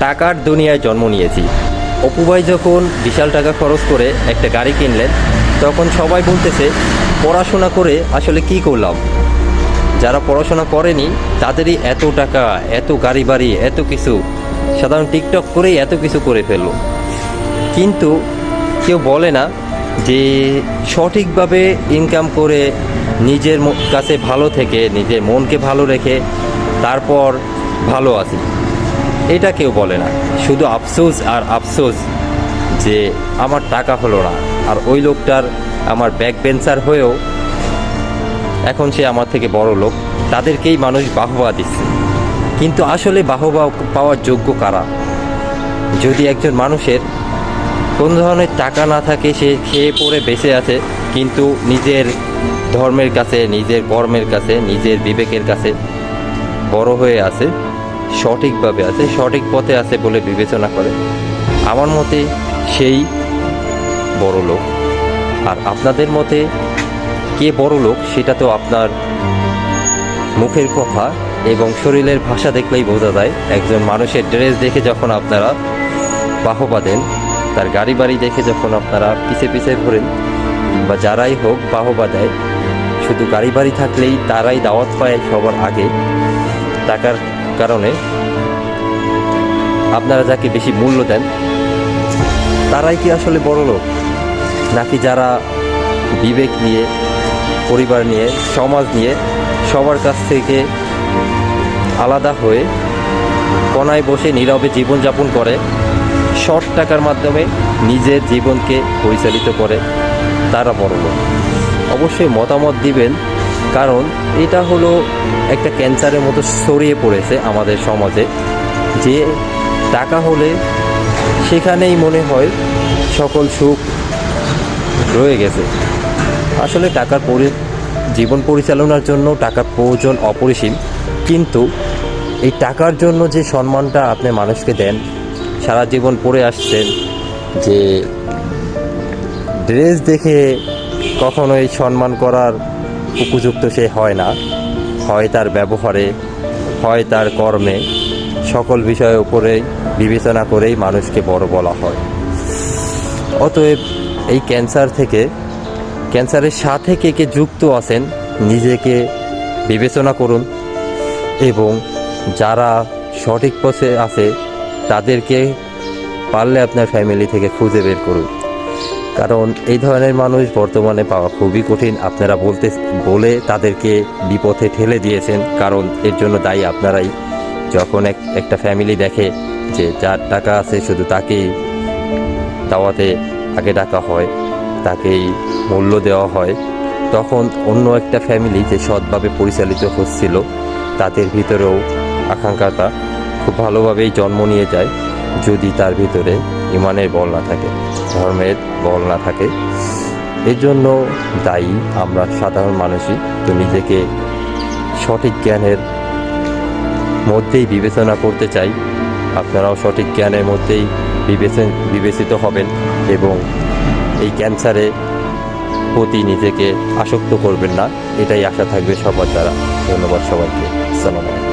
টাকার দুনিয়ায় জন্ম নিয়েছি। অপু ভাই যখন বিশাল টাকা খরচ করে একটা গাড়ি কিনলেন, তখন সবাই বলতেছে, পড়াশোনা করে আসলে কি করলাম? যারা পড়াশোনা করেনি, তাদেরই এত টাকা, এত গাড়ি বাড়ি, এত কিছু। সাধারণ টিকটক করেই এত কিছু করে ফেলল। কিন্তু কেউ বলে না যে, সঠিকভাবে ইনকাম করে নিজের কাছে ভালো থেকে, নিজের মনকে ভালো রেখে তারপর ভালো আছি। এটা কেউ বলে না। শুধু আফসোস আর আফসোস যে আমার টাকা হলো না। আর ওই লোকটার আমার ব্যাক বেঞ্চার হয়েও এখন সে আমার থেকে বড় লোক। তাদেরকেই মানুষ বাহবা দিচ্ছে। কিন্তু আসলে বাহবা পাওয়ার যোগ্য কারা? যদি একজন মানুষের কোন ধরনের টাকা না থাকে, সে খেয়ে পড়ে বেঁচে আছে, কিন্তু নিজের ধর্মের কাছে, নিজের কর্মের কাছে, নিজের বিবেকের কাছে বড় হয়ে আছে সঠিকভাবে আছে, সঠিক পথে আছে বলে বিবেচনা করে। আমার মতে সেই বড় লোক। আর আপনাদের মতে কে বড় লোক, সেটা তো আপনার মুখের কথা এবং শরীরের ভাষা দেখলেই বোঝা যায়। একজন মানুষের ড্রেস দেখে যখন আপনারা বাহবা দেন, তার গাড়ি বাড়ি দেখে যখন আপনারা পিছে পিছে ঘোরেন, বা যারাই হোক বাহবা দেয়, শুধু গাড়ি বাড়ি থাকলেই তারাই দাওয়াত পায় সবার আগে। টাকার কারণে আপনারা যাকে বেশি মূল্য দেন, তারাই কি আসলে বড় লোক? নাকি যারা বিবেক নিয়ে, পরিবার নিয়ে, সমাজ নিয়ে সবার কাছ থেকে আলাদা হয়ে কোনায় বসে নীরবে জীবনযাপন করে শর্ট টাকার মাধ্যমে নিজের জীবনকে পরিচালিত করে, তারা বড় লোক। অবশ্যই মতামত দিবেন কারণ এটা হলো একটা ক্যান্সারের মতো ছড়িয়ে পড়েছে আমাদের সমাজে, যে টাকা হলে সেখানেই মনে হয় সকল সুখ রয়ে গেছে। আসলে টাকার পরি, জীবন পরিচালনার জন্য টাকার প্রয়োজন অপরিসীম, কিন্তু এই টাকার জন্য যে সম্মানটা আপনি মানুষকে দেন, সারা জীবন পড়ে আসছেন, যে ড্রেস দেখে কখনোই সম্মান করার উপযুক্ত সে হয় না। হয় তার ব্যবহারে, হয় তার কর্মে। সকল বিষয়ের উপরে বিবেচনা করেই মানুষকে বড় বলা হয়। অতএব এই ক্যান্সার থেকে, ক্যান্সারের সাথে কে কে যুক্ত আছেন, নিজেকে বিবেচনা করুন এবং যারা সঠিক পথে আছে, তাদেরকে পারলে আপনার ফ্যামিলি থেকে খুঁজে বের করুন। কারণ এই ধরনের মানুষ বর্তমানে পাওয়া খুবই কঠিন। আপনারা বলতে, বলে তাদেরকে বিপথে ঠেলে দিয়েছেন, কারণ এর জন্য দায়ী আপনারাই। যখন এক, একটা ফ্যামিলি দেখে যে যার টাকা আছে শুধু তাকেই দাওয়াতে আগে ডাকা হয়, তাকেই মূল্য দেওয়া হয়, তখন অন্য একটা ফ্যামিলি যে সৎভাবে পরিচালিত হচ্ছিল, তাদের ভিতরেও আকাঙ্ক্ষাটা খুব ভালোভাবেই জন্ম নিয়ে যায়, যদি তার ভিতরে ইমানের বল না থাকে, ধর্মের বল না থাকে। এর জন্য দায়ী আমরা সাধারণ মানুষই তো নিজেকে সঠিক জ্ঞানের মধ্যেই বিবেচনা করতে চাই। আপনারাও সঠিক জ্ঞানের মধ্যেই বিবেচন, বিবেচিত হবেন এবং এই ক্যান্সারে প্রতি নিজেকে আসক্ত করবেন না, এটাই আশা থাকবে সবার দ্বারা। ধন্যবাদ সবাইকে। আলাইকুম।